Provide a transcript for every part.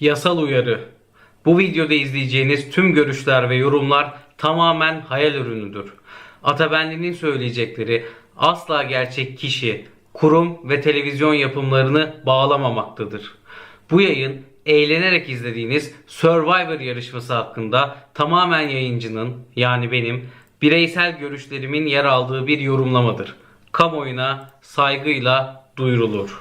Yasal uyarı. Bu videoda izleyeceğiniz tüm görüşler ve yorumlar tamamen hayal ürünüdür. Atabenli'nin söyleyecekleri asla gerçek kişi, kurum ve televizyon yapımlarını bağlamamaktadır. Bu yayın eğlenerek izlediğiniz Survivor yarışması hakkında tamamen yayıncının yani benim bireysel görüşlerimin yer aldığı bir yorumlamadır. Kamuoyuna saygıyla duyurulur.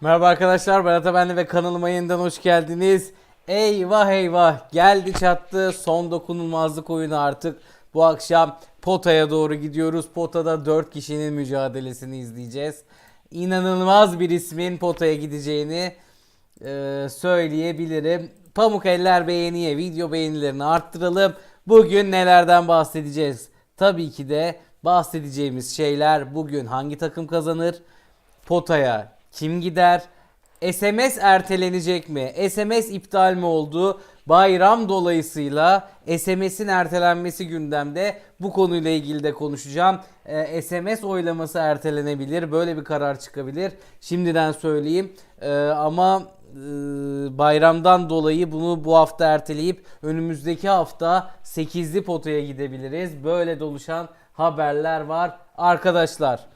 Merhaba arkadaşlar ben Atabenli ve kanalıma yeniden hoş geldiniz. Eyvah eyvah geldi çattı son dokunulmazlık oyunu artık bu akşam potaya doğru gidiyoruz. Potada 4 kişinin mücadelesini izleyeceğiz. İnanılmaz bir ismin potaya gideceğini e, söyleyebilirim. Pamuk eller beğeniye video beğenilerini arttıralım. Bugün nelerden bahsedeceğiz? Tabii ki de bahsedeceğimiz şeyler bugün hangi takım kazanır? potaya kim gider? SMS ertelenecek mi? SMS iptal mi oldu? Bayram dolayısıyla SMS'in ertelenmesi gündemde. Bu konuyla ilgili de konuşacağım. Ee, SMS oylaması ertelenebilir. Böyle bir karar çıkabilir. Şimdiden söyleyeyim. Ee, ama e, bayramdan dolayı bunu bu hafta erteleyip önümüzdeki hafta 8'li potaya gidebiliriz. Böyle doluşan haberler var. Arkadaşlar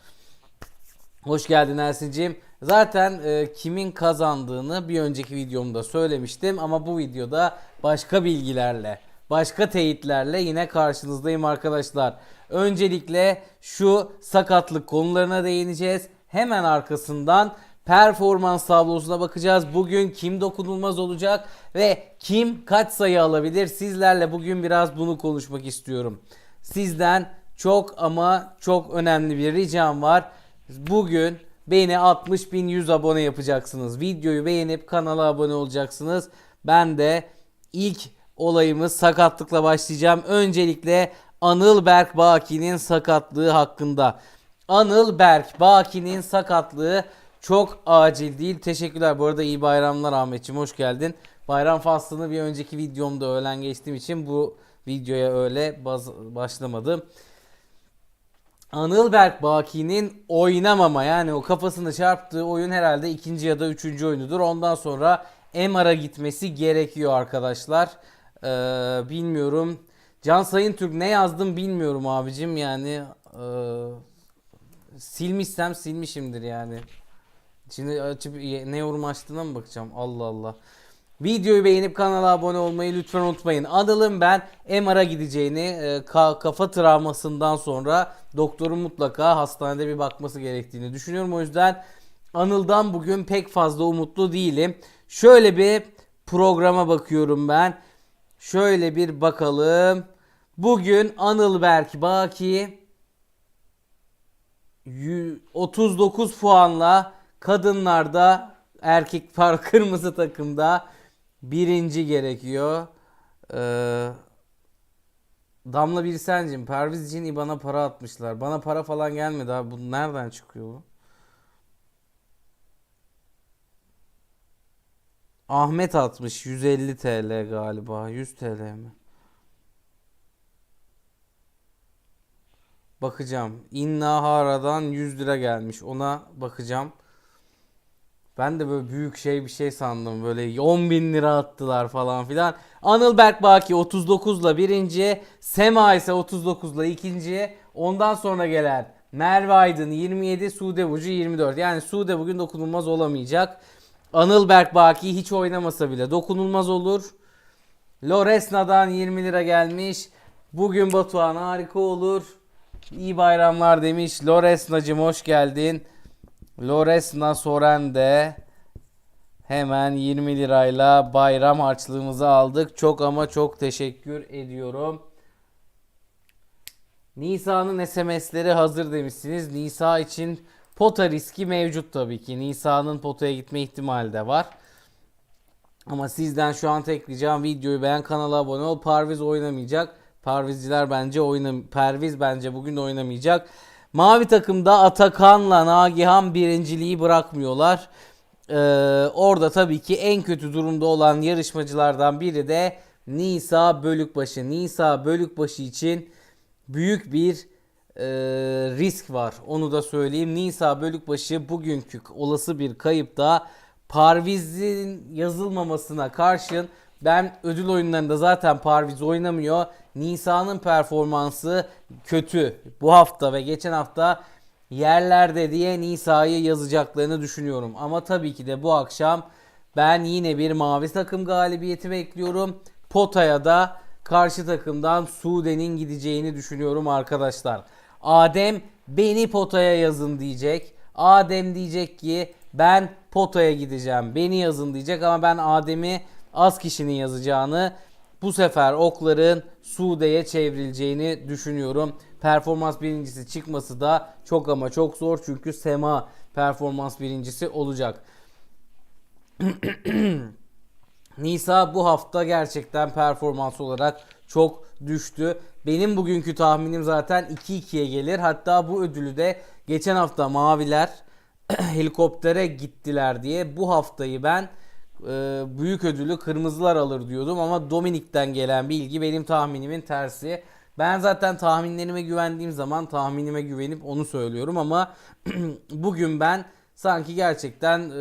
Hoş geldin Ersin'ciğim. Zaten e, kimin kazandığını bir önceki videomda söylemiştim ama bu videoda başka bilgilerle, başka teyitlerle yine karşınızdayım arkadaşlar. Öncelikle şu sakatlık konularına değineceğiz. Hemen arkasından performans tablosuna bakacağız. Bugün kim dokunulmaz olacak ve kim kaç sayı alabilir? Sizlerle bugün biraz bunu konuşmak istiyorum. Sizden çok ama çok önemli bir ricam var. Bugün beni 60 bin 100 abone yapacaksınız. Videoyu beğenip kanala abone olacaksınız. Ben de ilk olayımız sakatlıkla başlayacağım. Öncelikle Anıl Berk Baki'nin sakatlığı hakkında. Anıl Berk Baki'nin sakatlığı çok acil değil. Teşekkürler. Bu arada iyi bayramlar Ahmetciğim. Hoş geldin. Bayram faslını bir önceki videomda öğlen geçtiğim için bu videoya öyle baz- başlamadım. Anılberk Baki'nin oynamama yani o kafasını çarptığı oyun herhalde ikinci ya da üçüncü oyunudur. Ondan sonra MR'a gitmesi gerekiyor arkadaşlar. Ee, bilmiyorum. Can Sayın Türk ne yazdım bilmiyorum abicim yani. Ee, silmişsem silmişimdir yani. Şimdi açıp ne yorum açtığına mı bakacağım? Allah Allah. Videoyu beğenip kanala abone olmayı lütfen unutmayın. Anıl'ın ben MR'a gideceğini e, ka- kafa travmasından sonra doktorun mutlaka hastanede bir bakması gerektiğini düşünüyorum. O yüzden Anıl'dan bugün pek fazla umutlu değilim. Şöyle bir programa bakıyorum ben. Şöyle bir bakalım. Bugün Anıl Berk Baki Yü- 39 puanla kadınlarda erkek par kırmızı takımda birinci gerekiyor. Ee, Damla Birsen'cim Perviz için İBAN'a para atmışlar. Bana para falan gelmedi abi. Bu nereden çıkıyor bu? Ahmet atmış 150 TL galiba. 100 TL mi? Bakacağım. İnna Hara'dan 100 lira gelmiş. Ona bakacağım. Ben de böyle büyük şey bir şey sandım. Böyle 10 bin lira attılar falan filan. Anıl Berk Baki 39 ile birinci. Sema ise 39 ile ikinci. Ondan sonra gelen Merve Aydın 27. Sude Bucu 24. Yani Sude bugün dokunulmaz olamayacak. Anıl Berk Baki hiç oynamasa bile dokunulmaz olur. Loresna'dan 20 lira gelmiş. Bugün Batuhan harika olur. İyi bayramlar demiş. Loresna'cım hoş geldin. Loresna Soren de hemen 20 lirayla bayram harçlığımızı aldık. Çok ama çok teşekkür ediyorum. Nisa'nın SMS'leri hazır demişsiniz. Nisa için pota riski mevcut tabii ki. Nisa'nın potaya gitme ihtimali de var. Ama sizden şu an tek ricam videoyu beğen kanala abone ol. Parviz oynamayacak. Parvizciler bence oynam Perviz bence bugün oynamayacak. Mavi takımda Atakan'la Nagihan birinciliği bırakmıyorlar. Ee, orada tabii ki en kötü durumda olan yarışmacılardan biri de Nisa Bölükbaşı. Nisa Bölükbaşı için büyük bir e, risk var. Onu da söyleyeyim. Nisa Bölükbaşı bugünkü olası bir kayıpta Parviz'in yazılmamasına karşın ben ödül oyunlarında zaten Parviz oynamıyor. Nisa'nın performansı kötü. Bu hafta ve geçen hafta yerlerde diye Nisa'yı yazacaklarını düşünüyorum. Ama tabii ki de bu akşam ben yine bir mavi takım galibiyeti bekliyorum. Potaya da karşı takımdan Sude'nin gideceğini düşünüyorum arkadaşlar. Adem beni potaya yazın diyecek. Adem diyecek ki ben potaya gideceğim. Beni yazın diyecek ama ben Adem'i az kişinin yazacağını bu sefer okların Sude'ye çevrileceğini düşünüyorum. Performans birincisi çıkması da çok ama çok zor çünkü Sema performans birincisi olacak. Nisa bu hafta gerçekten performans olarak çok düştü. Benim bugünkü tahminim zaten 2-2'ye gelir. Hatta bu ödülü de geçen hafta Maviler helikoptere gittiler diye bu haftayı ben e, büyük ödülü kırmızılar alır diyordum ama Dominik'ten gelen bilgi benim tahminimin tersi. Ben zaten tahminlerime güvendiğim zaman tahminime güvenip onu söylüyorum ama bugün ben sanki gerçekten e,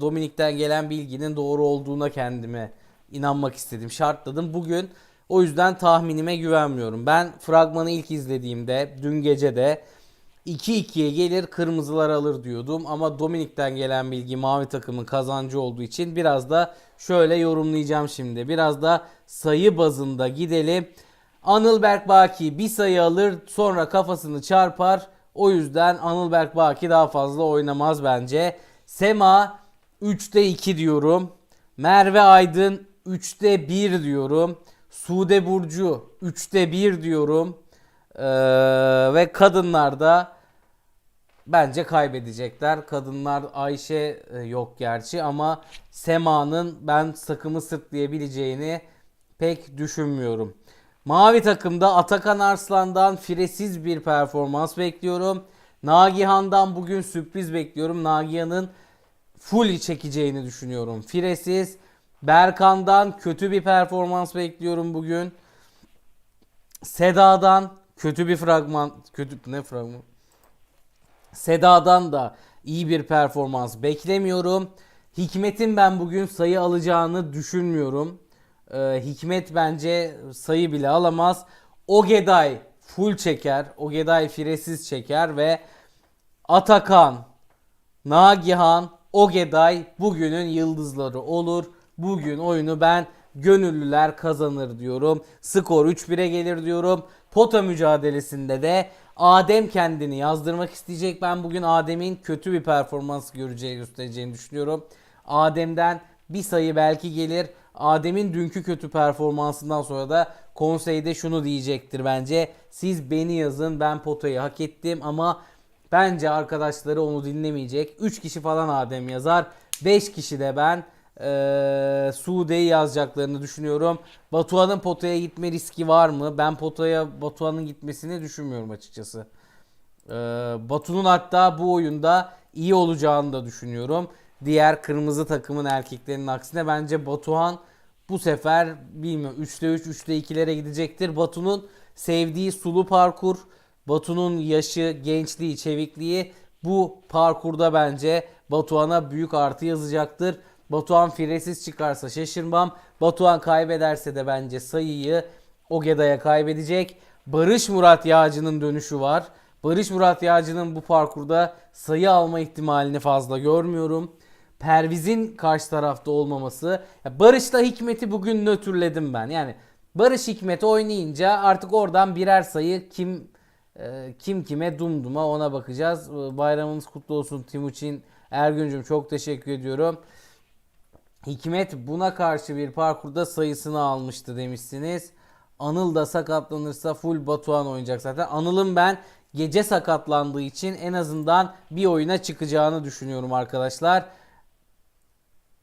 Dominik'ten gelen bilginin doğru olduğuna kendime inanmak istedim. Şartladım. Bugün o yüzden tahminime güvenmiyorum. Ben fragmanı ilk izlediğimde dün gece de 2-2'ye gelir kırmızılar alır diyordum ama Dominik'ten gelen bilgi mavi takımın kazancı olduğu için biraz da şöyle yorumlayacağım şimdi. Biraz da sayı bazında gidelim. Anıl Berkbaki bir sayı alır sonra kafasını çarpar. O yüzden Anıl Berkbaki daha fazla oynamaz bence. Sema 3'te 2 diyorum. Merve Aydın 3'te 1 diyorum. Sude Burcu 3'te 1 diyorum. Ee, ve kadınlarda bence kaybedecekler. Kadınlar Ayşe e, yok gerçi ama Sema'nın ben takımı sırtlayabileceğini pek düşünmüyorum. Mavi takımda Atakan Arslan'dan firesiz bir performans bekliyorum. Nagihan'dan bugün sürpriz bekliyorum. Nagihan'ın full çekeceğini düşünüyorum. Firesiz. Berkan'dan kötü bir performans bekliyorum bugün. Seda'dan kötü bir fragman. Kötü ne fragman? Seda'dan da iyi bir performans beklemiyorum. Hikmet'in ben bugün sayı alacağını düşünmüyorum. Ee, Hikmet bence sayı bile alamaz. Ogeday full çeker. Ogeday firesiz çeker ve Atakan, Nagihan, Ogeday bugünün yıldızları olur. Bugün oyunu ben gönüllüler kazanır diyorum. Skor 3-1'e gelir diyorum. Pota mücadelesinde de Adem kendini yazdırmak isteyecek. Ben bugün Adem'in kötü bir performans göreceği göstereceğini düşünüyorum. Adem'den bir sayı belki gelir. Adem'in dünkü kötü performansından sonra da konseyde şunu diyecektir bence. Siz beni yazın ben potayı hak ettim ama bence arkadaşları onu dinlemeyecek. 3 kişi falan Adem yazar. 5 kişi de ben eee Sude'yi yazacaklarını düşünüyorum. Batuhan'ın potaya gitme riski var mı? Ben potaya Batuhan'ın gitmesini düşünmüyorum açıkçası. Ee, Batu'nun hatta bu oyunda iyi olacağını da düşünüyorum. Diğer kırmızı takımın erkeklerinin aksine bence Batuhan bu sefer bilmiyorum 3'te 3, 3'te 2'lere gidecektir. Batu'nun sevdiği sulu parkur, Batu'nun yaşı, gençliği, çevikliği bu parkurda bence Batuhan'a büyük artı yazacaktır. Batuhan firesiz çıkarsa şaşırmam. Batuhan kaybederse de bence sayıyı Ogeda'ya kaybedecek. Barış Murat Yağcı'nın dönüşü var. Barış Murat Yağcı'nın bu parkurda sayı alma ihtimalini fazla görmüyorum. Perviz'in karşı tarafta olmaması. Ya Barış'la Hikmet'i bugün nötrledim ben. Yani Barış Hikmet oynayınca artık oradan birer sayı kim e, kim kime dumduma ona bakacağız. Bayramınız kutlu olsun Timuçin Ergüncüm çok teşekkür ediyorum. Hikmet buna karşı bir parkurda sayısını almıştı demişsiniz. Anıl da sakatlanırsa full Batuhan oynayacak zaten. Anıl'ın ben gece sakatlandığı için en azından bir oyuna çıkacağını düşünüyorum arkadaşlar.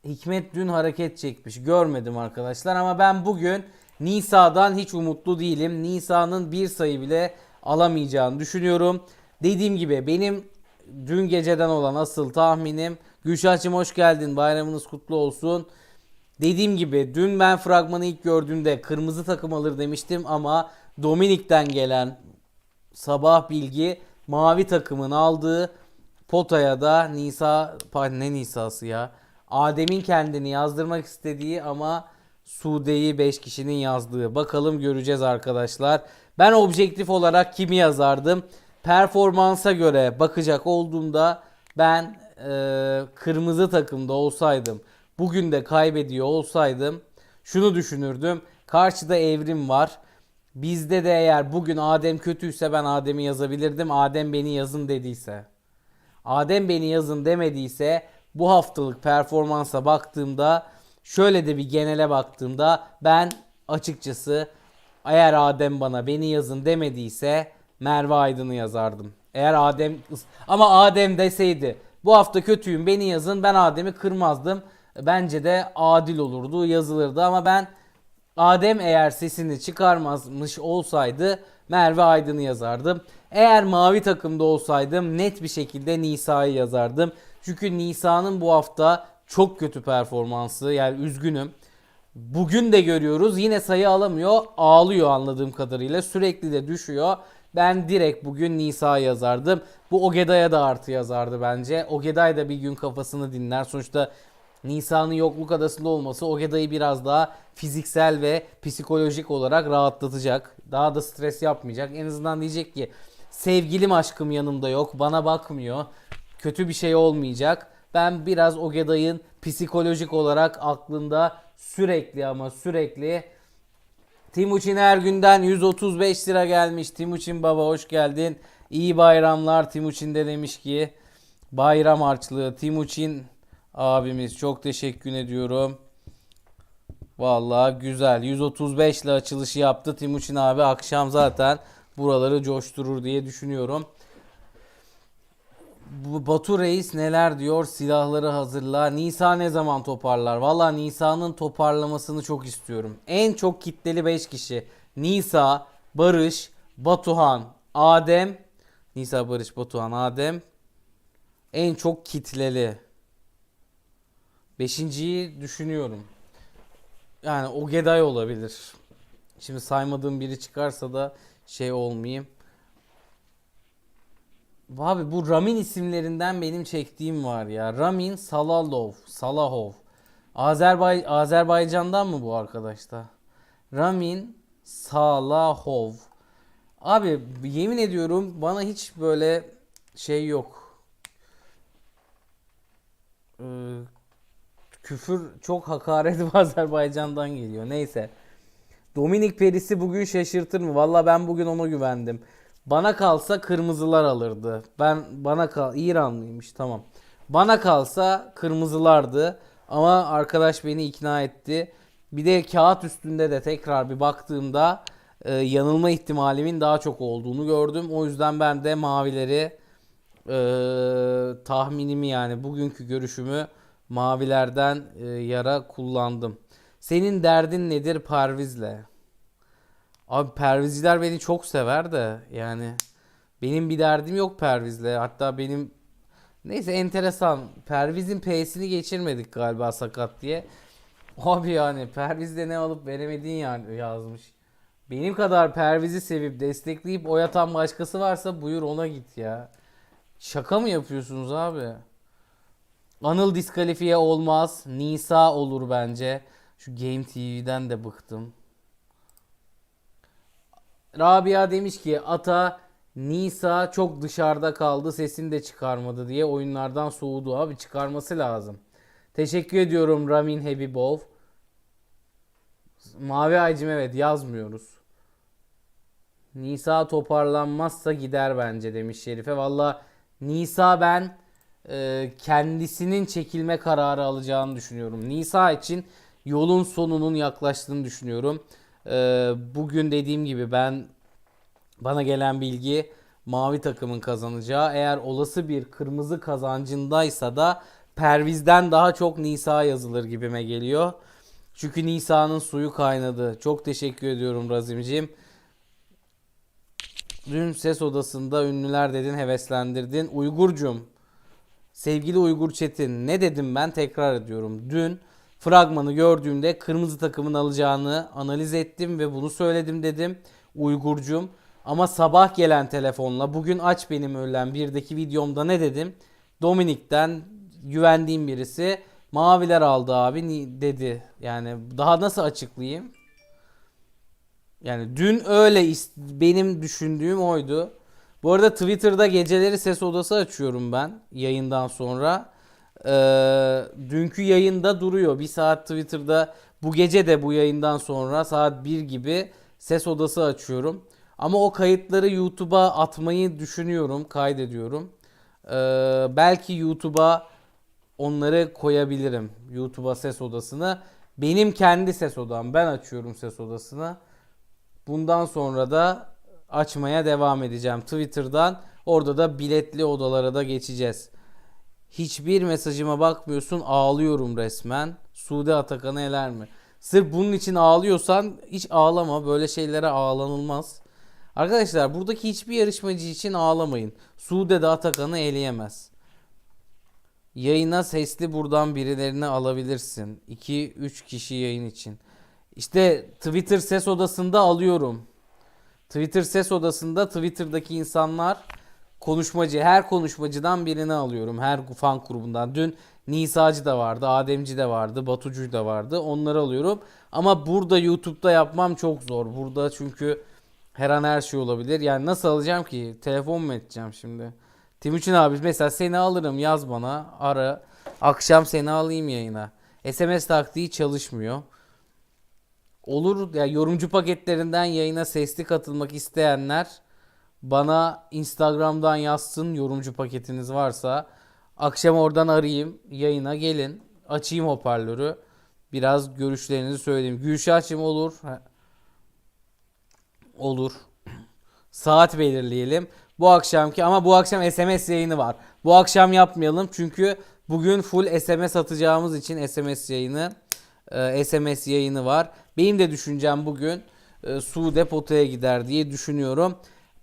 Hikmet dün hareket çekmiş. Görmedim arkadaşlar ama ben bugün Nisa'dan hiç umutlu değilim. Nisa'nın bir sayı bile alamayacağını düşünüyorum. Dediğim gibi benim dün geceden olan asıl tahminim Gülşah'cığım hoş geldin. Bayramınız kutlu olsun. Dediğim gibi dün ben fragmanı ilk gördüğümde kırmızı takım alır demiştim ama Dominik'ten gelen sabah bilgi mavi takımın aldığı potaya da Nisa ne Nisa'sı ya Adem'in kendini yazdırmak istediği ama Sude'yi 5 kişinin yazdığı. Bakalım göreceğiz arkadaşlar. Ben objektif olarak kimi yazardım? Performansa göre bakacak olduğumda ben e, kırmızı takımda olsaydım, bugün de kaybediyor olsaydım şunu düşünürdüm. Karşıda evrim var. Bizde de eğer bugün Adem kötüyse ben Adem'i yazabilirdim. Adem beni yazın dediyse. Adem beni yazın demediyse bu haftalık performansa baktığımda şöyle de bir genele baktığımda ben açıkçası eğer Adem bana beni yazın demediyse Merve Aydın'ı yazardım. Eğer Adem ama Adem deseydi bu hafta kötüyüm beni yazın ben Adem'i kırmazdım. Bence de adil olurdu yazılırdı ama ben Adem eğer sesini çıkarmazmış olsaydı Merve Aydın'ı yazardım. Eğer mavi takımda olsaydım net bir şekilde Nisa'yı yazardım. Çünkü Nisa'nın bu hafta çok kötü performansı yani üzgünüm. Bugün de görüyoruz yine sayı alamıyor ağlıyor anladığım kadarıyla sürekli de düşüyor. Ben direkt bugün Nisa yazardım. Bu Ogeday'a da artı yazardı bence. Ogeday da bir gün kafasını dinler. Sonuçta Nisa'nın yokluk adasında olması Ogeday'ı biraz daha fiziksel ve psikolojik olarak rahatlatacak. Daha da stres yapmayacak. En azından diyecek ki sevgilim aşkım yanımda yok. Bana bakmıyor. Kötü bir şey olmayacak. Ben biraz Ogeday'ın psikolojik olarak aklında sürekli ama sürekli Timuçin Ergün'den 135 lira gelmiş. Timuçin baba hoş geldin. İyi bayramlar. Timuçin de demiş ki bayram harçlığı. Timuçin abimiz çok teşekkür ediyorum. Vallahi güzel. 135 ile açılışı yaptı. Timuçin abi akşam zaten buraları coşturur diye düşünüyorum. Batu Reis neler diyor? Silahları hazırla. Nisa ne zaman toparlar? Valla Nisa'nın toparlamasını çok istiyorum. En çok kitleli 5 kişi. Nisa, Barış, Batuhan, Adem. Nisa, Barış, Batuhan, Adem. En çok kitleli. Beşinciyi düşünüyorum. Yani Ogeday olabilir. Şimdi saymadığım biri çıkarsa da şey olmayayım. Abi bu Ramin isimlerinden benim çektiğim var ya. Ramin Salalov, Salahov. Azerbay Azerbaycan'dan mı bu arkadaşta? Ramin Salahov. Abi yemin ediyorum bana hiç böyle şey yok. Ee, küfür çok hakaret Azerbaycan'dan geliyor. Neyse. Dominik Perisi bugün şaşırtır mı? Valla ben bugün ona güvendim. Bana kalsa kırmızılar alırdı. Ben bana kal İranlıymış tamam. Bana kalsa kırmızılardı ama arkadaş beni ikna etti. Bir de kağıt üstünde de tekrar bir baktığımda e, yanılma ihtimalimin daha çok olduğunu gördüm. O yüzden ben de mavileri e, tahminimi yani bugünkü görüşümü mavilerden e, yara kullandım. Senin derdin nedir Parviz'le? Abi Pervizciler beni çok sever de yani benim bir derdim yok Perviz'le. Hatta benim neyse enteresan. Perviz'in P'sini geçirmedik galiba sakat diye. Abi yani Perviz'de ne alıp veremediğin yani yazmış. Benim kadar Perviz'i sevip destekleyip oy atan başkası varsa buyur ona git ya. Şaka mı yapıyorsunuz abi? Anıl diskalifiye olmaz. Nisa olur bence. Şu Game TV'den de bıktım. Rabia demiş ki Ata Nisa çok dışarıda kaldı sesini de çıkarmadı diye oyunlardan soğudu. Abi çıkarması lazım. Teşekkür ediyorum Ramin Hebibov. Mavi Aycım evet yazmıyoruz. Nisa toparlanmazsa gider bence demiş Şerife. Valla Nisa ben e, kendisinin çekilme kararı alacağını düşünüyorum. Nisa için yolun sonunun yaklaştığını düşünüyorum. Ee, bugün dediğim gibi ben bana gelen bilgi mavi takımın kazanacağı. Eğer olası bir kırmızı kazancındaysa da Perviz'den daha çok Nisa yazılır gibime geliyor. Çünkü Nisa'nın suyu kaynadı. Çok teşekkür ediyorum Razimciğim. Dün ses odasında ünlüler dedin heveslendirdin. Uygurcum sevgili Uygur Çetin ne dedim ben tekrar ediyorum. Dün fragmanı gördüğümde kırmızı takımın alacağını analiz ettim ve bunu söyledim dedim. Uygurcum. Ama sabah gelen telefonla bugün aç benim öğlen birdeki videomda ne dedim? Dominik'ten güvendiğim birisi Maviler aldı abi dedi. Yani daha nasıl açıklayayım? Yani dün öyle benim düşündüğüm oydu. Bu arada Twitter'da geceleri ses odası açıyorum ben yayından sonra. Ee, dünkü yayında duruyor. Bir saat Twitter'da bu gece de bu yayından sonra saat 1 gibi ses odası açıyorum. Ama o kayıtları YouTube'a atmayı düşünüyorum, kaydediyorum. Ee, belki YouTube'a onları koyabilirim. YouTube'a ses odasını. Benim kendi ses odam. Ben açıyorum ses odasını. Bundan sonra da açmaya devam edeceğim Twitter'dan. Orada da biletli odalara da geçeceğiz. Hiçbir mesajıma bakmıyorsun ağlıyorum resmen. Sude Atakan'ı eler mi? Sırf bunun için ağlıyorsan hiç ağlama. Böyle şeylere ağlanılmaz. Arkadaşlar buradaki hiçbir yarışmacı için ağlamayın. Sude de Atakan'ı eleyemez. Yayına sesli buradan birilerini alabilirsin. 2-3 kişi yayın için. İşte Twitter ses odasında alıyorum. Twitter ses odasında Twitter'daki insanlar konuşmacı. Her konuşmacıdan birini alıyorum. Her fan grubundan. Dün Nisacı da vardı, Ademci de vardı, Batucu da vardı. Onları alıyorum. Ama burada YouTube'da yapmam çok zor. Burada çünkü her an her şey olabilir. Yani nasıl alacağım ki? Telefon mu edeceğim şimdi? Timuçin abi mesela seni alırım yaz bana ara. Akşam seni alayım yayına. SMS taktiği çalışmıyor. Olur ya yorumcu paketlerinden yayına sesli katılmak isteyenler bana Instagram'dan yazsın yorumcu paketiniz varsa. Akşam oradan arayayım yayına gelin. Açayım hoparlörü. Biraz görüşlerinizi söyleyeyim. Gülşah'cığım olur. Olur. Saat belirleyelim. Bu akşamki ama bu akşam SMS yayını var. Bu akşam yapmayalım çünkü bugün full SMS atacağımız için SMS yayını e, SMS yayını var. Benim de düşüncem bugün e, Sude potaya gider diye düşünüyorum.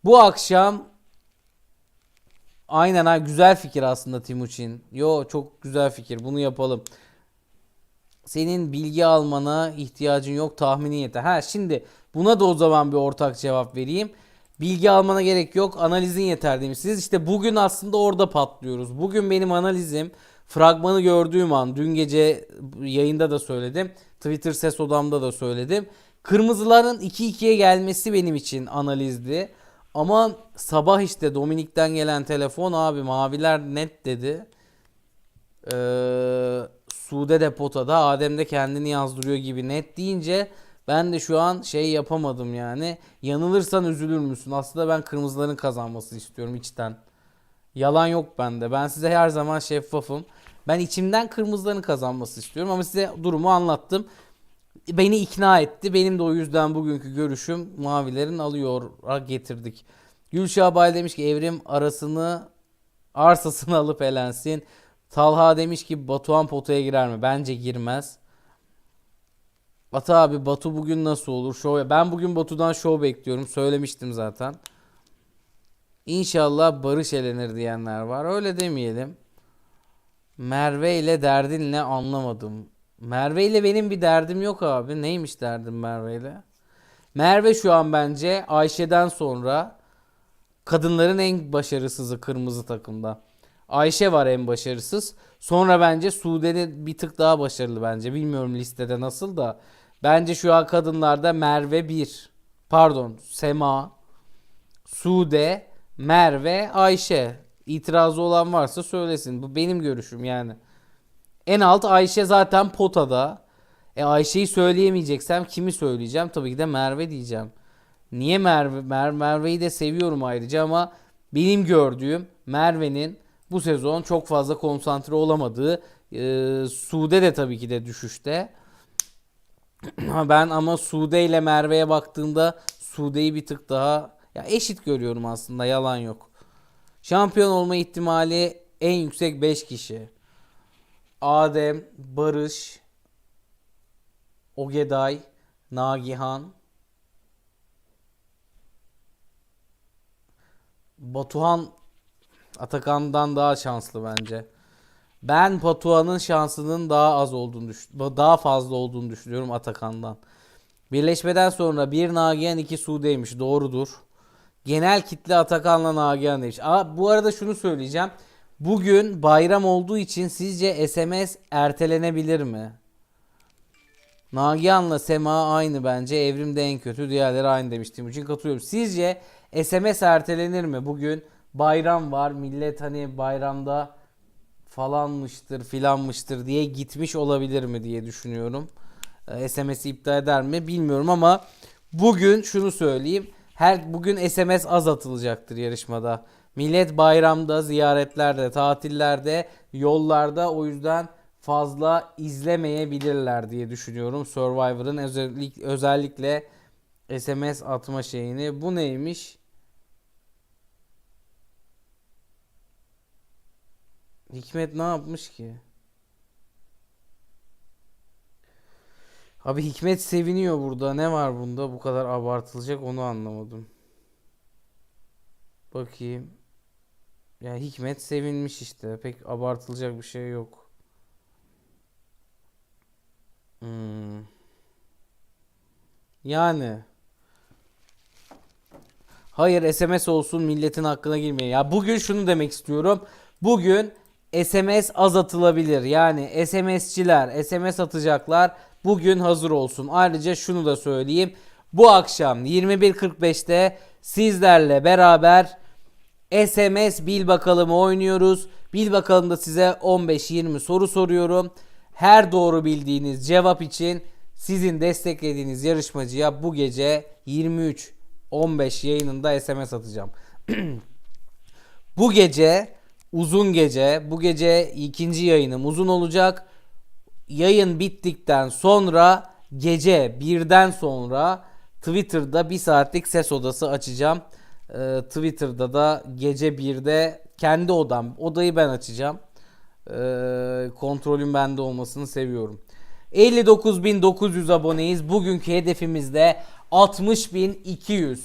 Bu akşam aynen ha güzel fikir aslında Timuçin. Yo çok güzel fikir. Bunu yapalım. Senin bilgi almana ihtiyacın yok tahmini yeter. Ha şimdi buna da o zaman bir ortak cevap vereyim. Bilgi almana gerek yok analizin yeter demişsiniz. İşte bugün aslında orada patlıyoruz. Bugün benim analizim fragmanı gördüğüm an dün gece yayında da söyledim. Twitter ses odamda da söyledim. Kırmızıların 2-2'ye gelmesi benim için analizdi. Ama sabah işte Dominik'ten gelen telefon abi maviler net dedi. Ee, Sude de potada Adem de kendini yazdırıyor gibi net deyince ben de şu an şey yapamadım yani. Yanılırsan üzülür müsün? Aslında ben kırmızıların kazanmasını istiyorum içten. Yalan yok bende. Ben size her zaman şeffafım. Ben içimden kırmızıların kazanması istiyorum ama size durumu anlattım. Beni ikna etti. Benim de o yüzden bugünkü görüşüm mavilerin alıyor getirdik. Gülşah Bay demiş ki evrim arasını arsasını alıp elensin. Talha demiş ki Batuhan potaya girer mi? Bence girmez. Ata abi Batu bugün nasıl olur? Show ben bugün Batu'dan show bekliyorum. Söylemiştim zaten. İnşallah Barış elenir diyenler var. Öyle demeyelim. Merve ile derdin ne anlamadım. Merve ile benim bir derdim yok abi. Neymiş derdim Merve ile? Merve şu an bence Ayşe'den sonra kadınların en başarısızı kırmızı takımda. Ayşe var en başarısız. Sonra bence Sude'de bir tık daha başarılı bence. Bilmiyorum listede nasıl da. Bence şu an kadınlarda Merve 1. Pardon Sema, Sude, Merve, Ayşe. İtirazı olan varsa söylesin. Bu benim görüşüm yani. En alt Ayşe zaten potada. E Ayşe'yi söyleyemeyeceksem kimi söyleyeceğim? Tabii ki de Merve diyeceğim. Niye Merve? Mer Merve'yi de seviyorum ayrıca ama benim gördüğüm Merve'nin bu sezon çok fazla konsantre olamadığı e, Sude de tabii ki de düşüşte. ben ama Sude ile Merve'ye baktığımda Sude'yi bir tık daha ya eşit görüyorum aslında yalan yok. Şampiyon olma ihtimali en yüksek 5 kişi. Adem, Barış, Ogeday, Nagihan, Batuhan Atakan'dan daha şanslı bence. Ben Batuhan'ın şansının daha az olduğunu düş daha fazla olduğunu düşünüyorum Atakan'dan. Birleşmeden sonra bir Nagihan iki Sude'ymiş. Doğrudur. Genel kitle Atakan'la Nagihan demiş. Aa, bu arada şunu söyleyeceğim. Bugün bayram olduğu için sizce SMS ertelenebilir mi? Nagihan'la Sema aynı bence. Evrim de en kötü. Diğerleri aynı demiştim. için katılıyorum. Sizce SMS ertelenir mi? Bugün bayram var. Millet hani bayramda falanmıştır filanmıştır diye gitmiş olabilir mi diye düşünüyorum. Ee, SMS'i iptal eder mi bilmiyorum ama bugün şunu söyleyeyim. Her bugün SMS az atılacaktır yarışmada. Millet bayramda, ziyaretlerde, tatillerde, yollarda o yüzden fazla izlemeyebilirler diye düşünüyorum. Survivor'ın özellik, özellikle SMS atma şeyini. Bu neymiş? Hikmet ne yapmış ki? Abi Hikmet seviniyor burada. Ne var bunda bu kadar abartılacak onu anlamadım. Bakayım. Ya Hikmet sevinmiş işte. Pek abartılacak bir şey yok. Hmm. Yani. Hayır SMS olsun milletin hakkına girmeyin. Ya bugün şunu demek istiyorum. Bugün SMS azaltılabilir. Yani SMS'çiler SMS atacaklar. Bugün hazır olsun. Ayrıca şunu da söyleyeyim. Bu akşam 21.45'te sizlerle beraber SMS bil bakalım oynuyoruz. Bil bakalım da size 15-20 soru soruyorum. Her doğru bildiğiniz cevap için sizin desteklediğiniz yarışmacıya bu gece 23-15 yayınında SMS atacağım. bu gece uzun gece, bu gece ikinci yayınım uzun olacak. Yayın bittikten sonra gece birden sonra Twitter'da bir saatlik ses odası açacağım. Ee, Twitter'da da gece 1'de kendi odam, odayı ben açacağım. Ee, kontrolün bende olmasını seviyorum. 59.900 aboneyiz. Bugünkü hedefimiz de 60.200.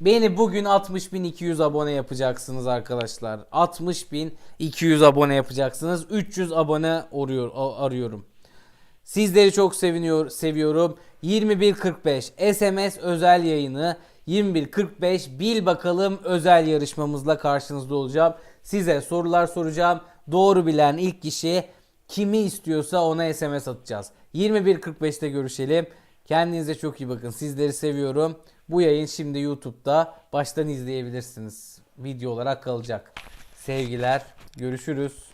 Beni bugün 60.200 abone yapacaksınız arkadaşlar. 60.200 abone yapacaksınız. 300 abone arıyor, arıyorum. Sizleri çok seviniyor, seviyorum. 21.45 SMS özel yayını. 21.45 bil bakalım özel yarışmamızla karşınızda olacağım. Size sorular soracağım. Doğru bilen ilk kişi kimi istiyorsa ona SMS atacağız. 21.45'te görüşelim. Kendinize çok iyi bakın. Sizleri seviyorum. Bu yayın şimdi YouTube'da baştan izleyebilirsiniz. Video olarak kalacak. Sevgiler. Görüşürüz.